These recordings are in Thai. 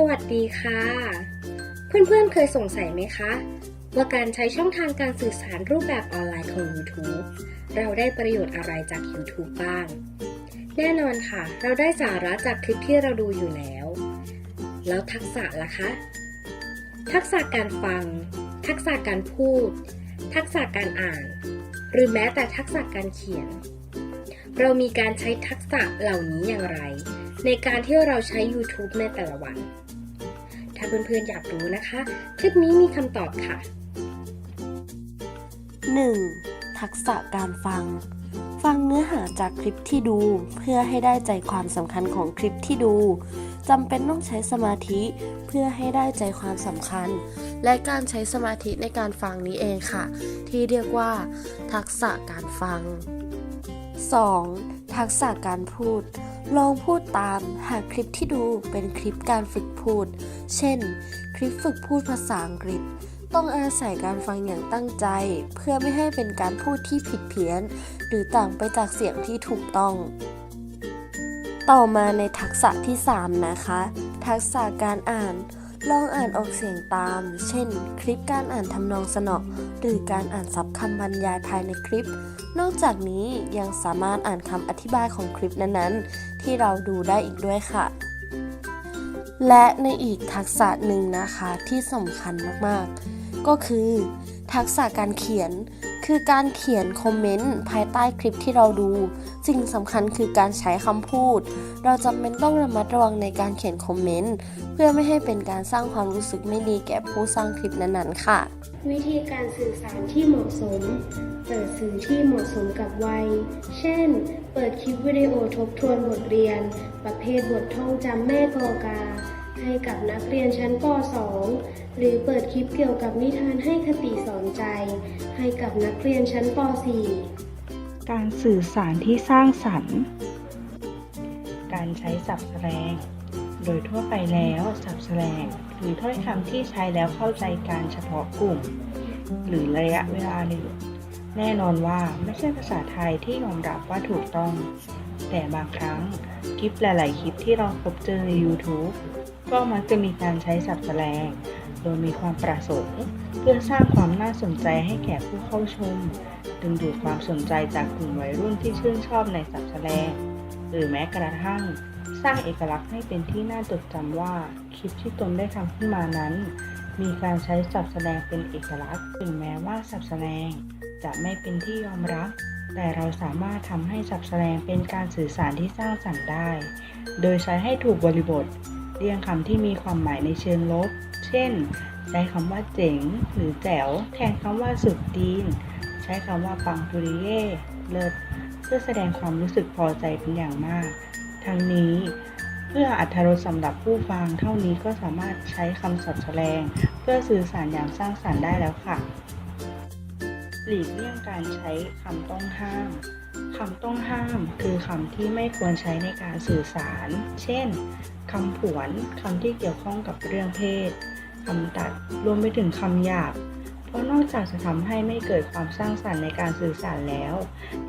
สวัสดีค่ะ เพื่อนๆเคยสงสัยไหมคะ ว่าการใช้ช่องทางการสื่อสารรูปแบบออนไลน์ของ YouTube เราได้ประโยชน์อะไรจาก YouTube บ้าง แน่นอนค่ะ เราได้สาระจากคลิปที่เราดูอยู่แล้ว แล้วทักษะล่ะคะ ทักษะการฟัง ทักษะการพูด ทักษะการอ่าน หรือแม้แต่ทักษะการเขียน เรามีการใช้ทักษะเหล่านี้อย่างไรในการที่เราใช้ YouTube ในแต่ละวัน เพื่อนๆอยากรู้นะคะ คลิปนี้มีคำตอบค่ะ 1. ทักษะการฟัง ฟังเนื้อหาจากคลิปที่ดู เพื่อให้ได้ใจความสำคัญของคลิปที่ดูจำเป็นต้องใช้สมาธิเพื่อให้ได้ใจความสำคัญ และการใช้สมาธิในการฟังนี้เองค่ะ ที่เรียกว่า ทักษะการฟัง 2. ทักษะการพูด ลองพูดตามหากคลิปที่ดูเป็นคลิปการฝึกพูด เช่น คลิปฝึกพูดภาษาอังกฤษ ต้องอาศัยการฟังอย่างตั้งใจ เพื่อไม่ให้เป็นการพูดที่ผิดเพี้ยน หรือต่างไปจากเสียงที่ถูกต้อง ต่อมาในทักษะที่ 3 นะคะ ทักษะการอ่าน ลองอ่านออกเสียงตาม เช่น คลิปการอ่านทำนองสนอหรือการอ่านศัพท์คำบรรยายภายในคลิป นอกจากนี้ยังสามารถอ่านคำอธิบายของคลิปนั้นๆ ที่เราดูได้อีกด้วยค่ะ และในอีกทักษะหนึ่งนะคะที่สำคัญมากๆ ก็คือ ทักษะการเขียน คือการเขียนคอมเมนต์ภายใต้คลิปที่เราดูสิ่งสำคัญคือการใช้คำพูด เราจำเป็นต้องระมัดระวังในการเขียนคอมเมนต์เพื่อไม่ให้เป็นการสร้างความรู้สึกไม่ดีแก่ผู้สร้างคลิปนั้นๆ ค่ะ วิธีการสื่อสารที่เหมาะสม เปิดสื่อที่เหมาะสมกับวัย เช่น เปิดคลิปวิดีโอทบทวนบทเรียน ประเภทบทท่องจำแม่กอกา ให้กับนักเรียนชั้นป .2 หรือเปิดคลิปเกี่ยวกับนิทานให้คติสอนใจ ให้กับนักเรียนชั้นป .4 การสื่อสารที่สร้างสรรค์ การใช้ศัพท์แสดง โดยทั่วไปแล้วศัพท์แสดงหรือถ้อยคำที่ใช้แล้วเข้าใจการเฉพาะกลุ่ม หรือระยะเวลาหนึ่งแน่นอนว่าไม่ใช่ภาษาไทยที่ยอมรับว่าถูกต้อง แต่บางครั้งคลิปหลาย ๆ คลิปที่เราพบเจอใน YouTube ก็มักจะมีการใช้ศัพท์แสดงโดยมีความประสงค์ เพื่อสร้างความน่าสนใจให้แก่ผู้เข้าชม ดึงดูดความสนใจจากกลุ่มวัยรุ่นที่ชื่นชอบในศัพท์แสดงหรือแม้กระทั่ง สร้างเอกลักษณ์ให้เป็นที่น่าจดจำว่าคลิปที่ตนได้ทำขึ้นมานั้น มีการใช้ศัพท์แสดงเป็นเอกลักษณ์ ถึงแม้ว่าศัพท์แสดงจะไม่เป็นที่ยอมรับ แต่เราสามารถทำให้ศัพท์แสดงเป็นการสื่อสารที่สร้างสรรค์ได้ โดยใช้ให้ถูกบริบท เรียงคำที่มีความหมายในเชิงลบ เช่น ใช้คำว่าเจ๋ง หรือแจ๋ว แทนคำว่าสุดดีน ใช้คำว่าปังปุริเย่เลิศเพื่อแสดงความรู้สึกพอใจเป็นอย่างมาก ทั้งนี้เพื่ออัธรสสำหรับผู้ฟังเท่านี้ก็สามารถใช้คำศัพท์แสดง เพื่อสื่อสารอย่างสร้างสรรค์ได้แล้วค่ะ หลีกเลี่ยงการใช้คำต้องห้าม คำต้องห้ามคือคำที่ไม่ควรใช้ในการสื่อสาร เช่นคำผวนคำที่เกี่ยวข้องกับเรื่องเพศคำตัดรวมไปถึงคำหยาบ เพราะนอกจากจะทำให้ไม่เกิดความสร้างสรรค์ในการสื่อสารแล้ว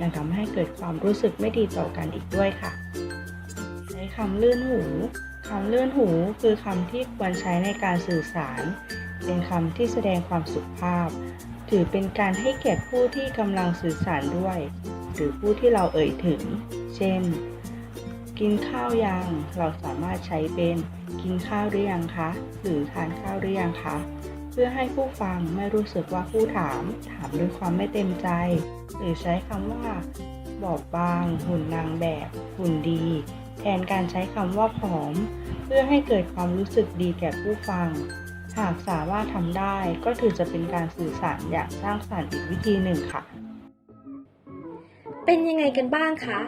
ยังทำให้เกิดความรู้สึกไม่ดีต่อกันอีกด้วยค่ะ ใช้คำลื่นหูคำลื่นหูคือคำที่ควรใช้ในการสื่อสาร เป็นคำที่แสดงความสุภาพ ถือเป็นการให้เกียรติผู้ที่กำลังสื่อสารด้วย หรือผู้ที่เราเอ่ยถึง เช่น กินข้าวยัง เราสามารถใช้เป็น กินข้าวหรือยังคะ หรือทานข้าวหรือยังคะ เพื่อให้ผู้ฟังไม่รู้สึกว่าผู้ถาม ถามด้วยความไม่เต็มใจ หรือใช้คำว่า บอบบาง หุ่นนางแบบ หุ่นดี แทนการใช้คำว่าผอม เพื่อให้เกิดความรู้สึกดีแก่ผู้ฟังหากสามารถทำได้ก็ถือจะเป็นการสื่อสารอย่างสร้างสรรค์อีกวิธีหนึ่งค่ะ เป็นยังไงกันบ้างคะ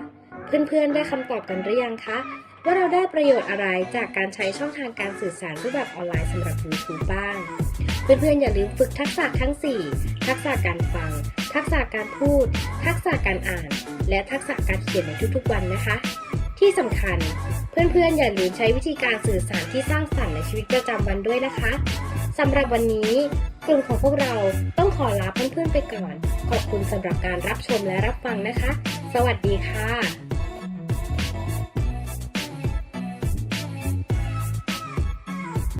เพื่อนๆได้คำตอบกันหรือยังคะ ว่าเราได้ประโยชน์อะไรจากการใช้ช่องทางการสื่อสารรูปแบบออนไลน์สำหรับ YouTube บ้าง เพื่อนๆอย่าลืมฝึกทักษะทั้ง 4 ทักษะการฟัง ทักษะการพูด ทักษะการอ่าน และทักษะการเขียนในทุกๆ วันนะคะ ที่สำคัญ เพื่อนๆอย่าลืมใช้วิธีการสื่อสารที่สร้างสรรค์ในชีวิตประจำวันด้วยนะคะ สำหรับวันนี้กลุ่มของพวกเราต้องขอลาเพื่อนๆไปก่อน ขอบคุณสำหรับการรับชมและรับฟังนะคะ สวัสดีค่ะ